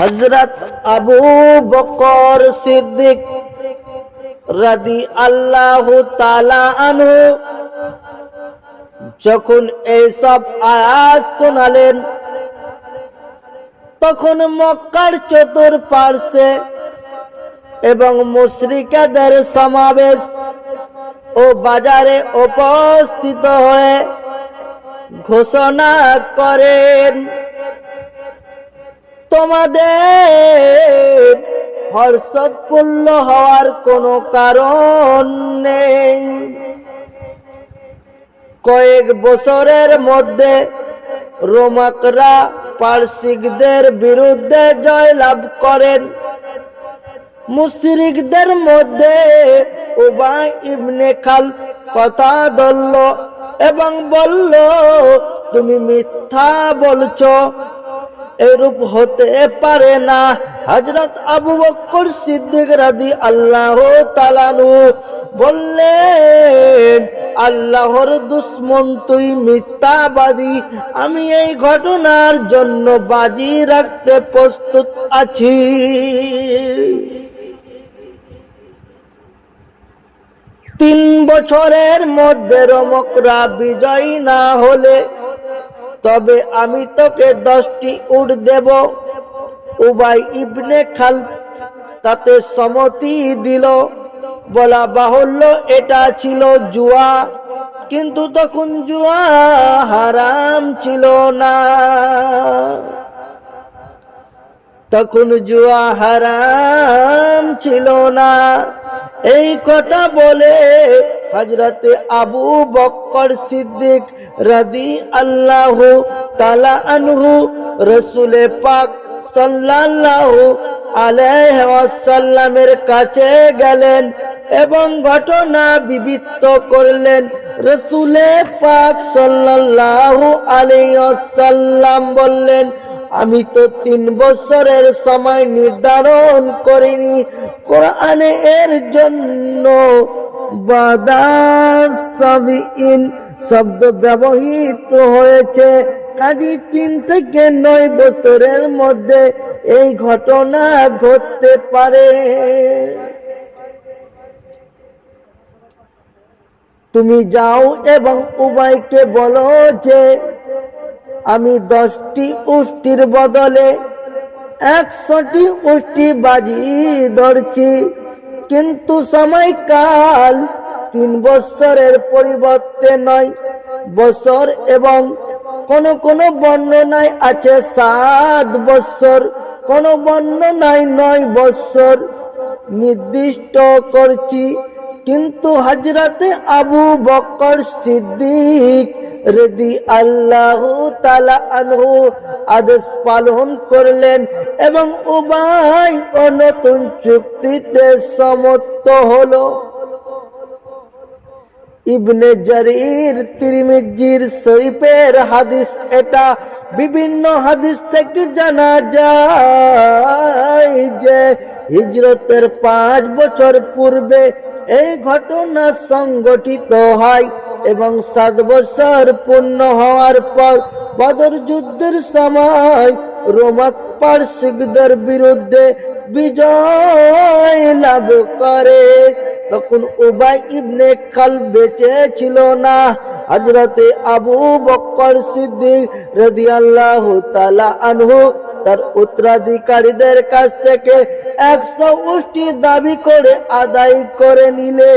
হজরত আবু বকর সিদ্দিক রাদি আল্লাহ আনহু যখন এইসব আয়াত শোনালেন, তখন মক্কার চতুর পার্শ্বে এবং মুশরিকাদের সমাবেশ ও বাজারে উপস্থিত হয়ে ঘোষণা করেন। তোমাদের হর্ষোৎফুল্ল হওয়ার কোনো কারণ নেই। কয়েক বছরের মধ্যে রোমাকরা পার্সিকদের বিরুদ্ধে জয়লাভ করেন। মুশরিকদের মধ্যে উবাই ইবনে খাল কথা ধরল এবং বলল, তুমি মিথ্যা বলছো এরূপ হতে পারে না। হজরত আবু বক্কর সিদ্দিক রাদি আল্লাহ তালানু বললেন, আল্লাহর দুশ্মন তুই মিথ্যাবাদী। আমি এই ঘটনার জন্য বাজি রাখতে প্রস্তুত আছি। তিন বছরের মধ্যে রমকরা বিজয়ী না হলে তবে আমি তোকে দশটি উড দেব। উবাই ইবনে খাল তাতে সম্মতি দিল। বলা বাহুল্য, এটা ছিল জুয়া, কিন্তু তখন জুয়া হারাম ছিল না। তখন জুয়া হারাম ছিল না। এই কথা বলে হজরতে আবু বক্কর সিদ্দিক রাদি আল্লাহ তালা আনহু রসুলে পাক সাল্লাল্লাহু আলাইহি ওয়াসাল্লামের কাছে গেলেন এবং ঘটনা বিবৃত করলেন। রসুলে পাক সাল্লাল্লাহু আলাইহি বললেন আমি তো তিন বছরের সময় নির্ধারণ করিনি। কোরআনে এর জন্য শব্দ ব্যবহৃত হয়েছে। কাজী তিন থেকে নয় বছরের মধ্যে এই ঘটনা ঘটতে পারে। তুমি যাও এবং উবাইকে বলো যে আমি দশটি উষ্টির বদলে একশোটি উষ্টি বাজি ধরছি। কিন্তু সময়কাল তিন বছরের পরিবর্তে নয় বছর এবং কোন কোন বর্ণনায় আছে সাত বছর কোন বর্ণনায় নয় বছর নির্দিষ্ট করছি কিন্তু হজরতে আবু বকর সিদ্দিক রেদি আল্লাহ আনহু আদেশ পালন করলেন এবং ও নতুন চুক্তিতে ইবনে জারির তিরমিজির শরীফের হাদিস এটা। বিভিন্ন হাদিস থেকে জানা যায় যে হিজরতের পাঁচ বছর পূর্বে এই ঘটনা সংগঠিত হয় এবং সাত বছর পূর্ণ হওয়ার পর বদর যুদ্ধের সময় রোমাক পার্শ্বিকদের বিরুদ্ধে বিজয় লাভ করে। তখন উবাই ইবনে খাল বেঁচে ছিল না। হজরতে আবু বক্কর সিদ্দিক রাদিয়াল্লাহু তাআলা আনহু তার উত্তরাধিকারীদের কাছ থেকে একশো উষ্টি দাবি করে আদায় করে নিলে।